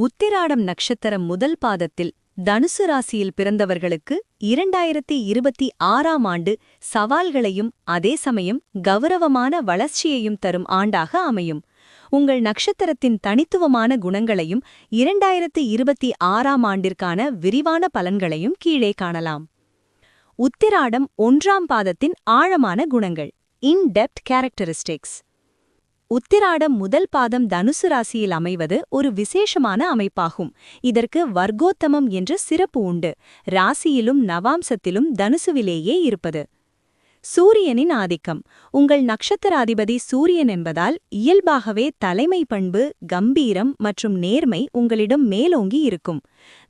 உத்திராடம் நட்சத்திரம் முதல் பாதத்தில் தனுசு ராசியில் பிறந்தவர்களுக்கு இரண்டாயிரத்தி இருபத்தி ஆறாம் ஆண்டு சவால்களையும் அதே சமயம் கௌரவமான வளர்ச்சியையும் தரும் ஆண்டாக அமையும். உங்கள் நட்சத்திரத்தின் தனித்துவமான குணங்களையும் இரண்டாயிரத்தி இருபத்தி ஆறாம் ஆண்டிற்கான விரிவான பலன்களையும் கீழே காணலாம். உத்திராடம் ஒன்றாம் பாதத்தின் ஆழமான குணங்கள். In depth characteristics. உத்திராடம் முதல் பாதம் தனுசு ராசியில் அமைவது ஒரு விசேஷமான அமைப்பாகும். இதற்கு வர்க்கோத்தமம் என்ற சிறப்பு உண்டு. ராசியிலும் நவாம்சத்திலும் தனுசுவிலேயே இருப்பது. சூரியனின் ஆதிக்கம். உங்கள் நட்சத்திராதிபதி சூரியன் என்பதால் இயல்பாகவே தலைமை பண்பு கம்பீரம் மற்றும் நேர்மை உங்களிடம் மேலோங்கி இருக்கும்.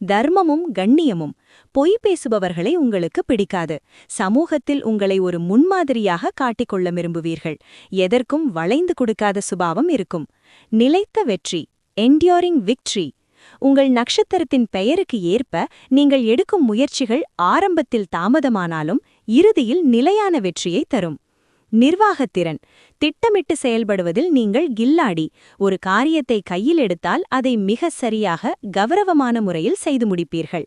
தர்மமும் கண்ணியமும் பொய் பேசுபவர்களை உங்களுக்கு பிடிக்காது. சமூகத்தில் உங்களை ஒரு முன்மாதிரியாக காட்டிக்கொள்ள விரும்புவீர்கள். எதற்கும் வளைந்து கொடுக்காத சுபாவம் இருக்கும். நிலைத்த வெற்றி என்டியோரிங் விக்ட்ரி உங்கள் நட்சத்திரத்தின் பெயருக்கு ஏற்ப நீங்கள் எடுக்கும் முயற்சிகள் ஆரம்பத்தில் தாமதமானாலும் இறுதியில் நிலையான வெற்றியை தரும். நிர்வாகத்திறன் திட்டமிட்டு செயல்படுவதில் நீங்கள் கில்லாடி. ஒரு காரியத்தை கையில் எடுத்தால் அதை மிக சரியாக கௌரவமான முறையில் செய்து முடிப்பீர்கள்.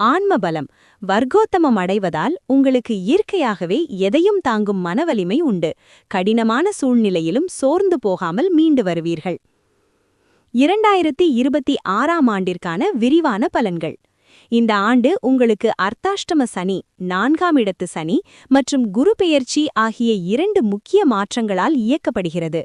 ஆன்மபலம் வர்க்கோத்தமம் அடைவதால் உங்களுக்கு இயற்கையாகவே எதையும் தாங்கும் மனவலிமை உண்டு. கடினமான சூழ்நிலையிலும் சோர்ந்து போகாமல் மீண்டு வருவீர்கள். இரண்டாயிரத்தி இருபத்தி ஆறாம் ஆண்டிற்கான விரிவான பலன்கள். இந்த ஆண்டு உங்களுக்கு அர்த்தாஷ்டம சனி நான்காம் இடத்து சனி மற்றும் குரு பெயர்ச்சி ஆகிய இரண்டு முக்கிய மாற்றங்களால் இயக்கப்படுகிறது.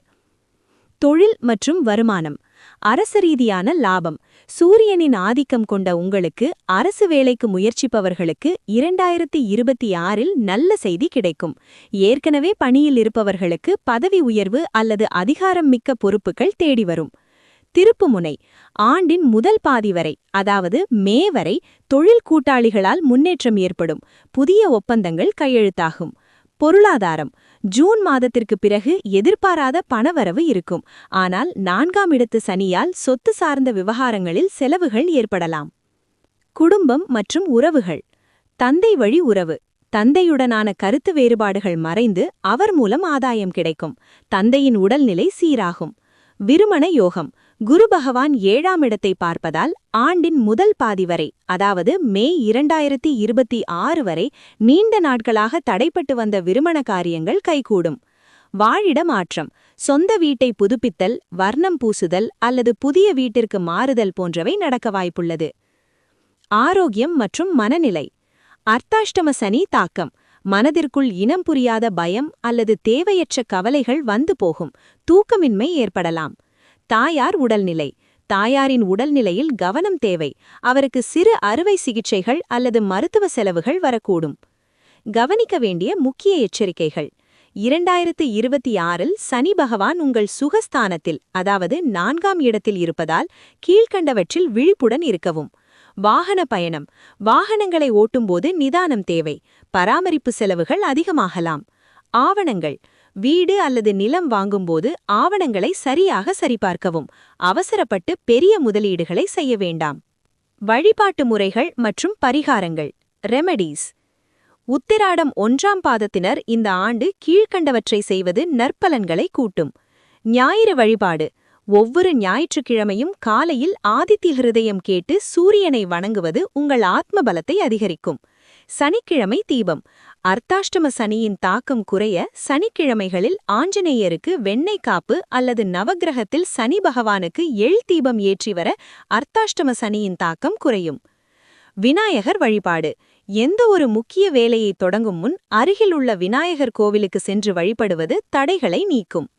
தொழில் மற்றும் வருமானம். அரசு ரீதியான லாபம். சூரியனின் ஆதிக்கம் கொண்ட உங்களுக்கு அரசு வேலைக்கு முயற்சிப்பவர்களுக்கு இரண்டாயிரத்தி இருபத்தி ஆறில் நல்ல செய்தி கிடைக்கும். ஏற்கனவே பணியில் இருப்பவர்களுக்கு பதவி உயர்வு அல்லது அதிகாரம் மிக்க பொறுப்புகள் தேடி வரும். திருப்புமுனை ஆண்டின் முதல் பாதி வரை அதாவது மே வரை தொழில் கூட்டாளிகளால் முன்னேற்றம் ஏற்படும் புதிய ஒப்பந்தங்கள் கையெழுத்தாகும். பொருளாதாரம் ஜூன் மாதத்திற்கு பிறகு எதிர்பாராத பணவரவு இருக்கும் ஆனால் நான்காம் இடத்து சனியால் சொத்து சார்ந்த விவகாரங்களில் செலவுகள் ஏற்படலாம். குடும்பம் மற்றும் உறவுகள் தந்தை வழி உறவு தந்தையுடனான கருத்து வேறுபாடுகள் மறைந்து அவர் மூலம் ஆதாயம் கிடைக்கும் தந்தையின் உடல்நிலை சீராகும். விருமண யோகம் குரு பகவான் ஏழாம் இடத்தை பார்ப்பதால் ஆண்டின் முதல் பாதி வரை அதாவது மே இரண்டாயிரத்தி இருபத்தி ஆறு வரை நீண்ட நாட்களாக தடைப்பட்டு வந்த விருமண காரியங்கள் கைகூடும். வாழிட மாற்றம் சொந்த வீட்டை புதுப்பித்தல் வர்ணம் பூசுதல் அல்லது புதிய வீட்டிற்கு மாறுதல் போன்றவை நடக்க வாய்ப்புள்ளது. ஆரோக்கியம் மற்றும் மனநிலை அர்த்தாஷ்டம சனி தாக்கம் மனதிற்குள் இனம் புரியாத பயம் அல்லது தேவையற்ற கவலைகள் வந்து போகும் தூக்கமின்மை ஏற்படலாம். தாயார் உடல்நிலை. தாயாரின் உடல்நிலையில் கவனம் தேவை. அவருக்கு சிறு அறுவை சிகிச்சைகள் அல்லது மருத்துவ செலவுகள் வரக்கூடும். கவனிக்க வேண்டிய முக்கிய எச்சரிக்கைகள். இரண்டாயிரத்து இருபத்தி ஆறில் சனி பகவான் உங்கள் சுகஸ்தானத்தில் அதாவது நான்காம் இடத்தில் இருப்பதால் கீழ்கண்டவற்றில் விழிப்புடன் இருக்கவும். வாகன பயணம். வாகனங்களை ஓட்டும்போது நிதானம் தேவை. பராமரிப்பு செலவுகள் அதிகமாகலாம். ஆவணங்கள். வீடு அல்லது நிலம் வாங்கும்போது ஆவணங்களை சரியாக சரிபார்க்கவும் அவசரப்பட்டு பெரிய முதலீடுகளை செய்ய வேண்டாம். வழிபாட்டு முறைகள் மற்றும் பரிகாரங்கள். ரெமடிஸ். உத்திராடம் ஒன்றாம் பாதத்தினர் இந்த ஆண்டு கீழ்கண்டவற்றை செய்வது நற்பலன்களை கூட்டும். ஞாயிறு வழிபாடு. ஒவ்வொரு ஞாயிற்றுக்கிழமையும் காலையில் ஆதித்ய ஹிருதயம் கேட்டு சூரியனை வணங்குவது உங்கள் ஆத்ம பலத்தை அதிகரிக்கும். சனிக்கிழமை தீபம். அர்த்தாஷ்டம சனியின் தாக்கம் குறைய சனிக்கிழமைகளில் ஆஞ்சநேயருக்கு வெண்ணெய் காப்பு அல்லது நவக்கிரகத்தில் சனி பகவானுக்கு எள் தீபம் ஏற்றி வர அர்த்தாஷ்டம சனியின் தாக்கம் குறையும். விநாயகர் வழிபாடு. எந்த ஒரு முக்கிய வேலையை தொடங்கும் முன் அருகிலுள்ள விநாயகர் கோவிலுக்கு சென்று வழிபடுவது தடைகளை நீக்கும்.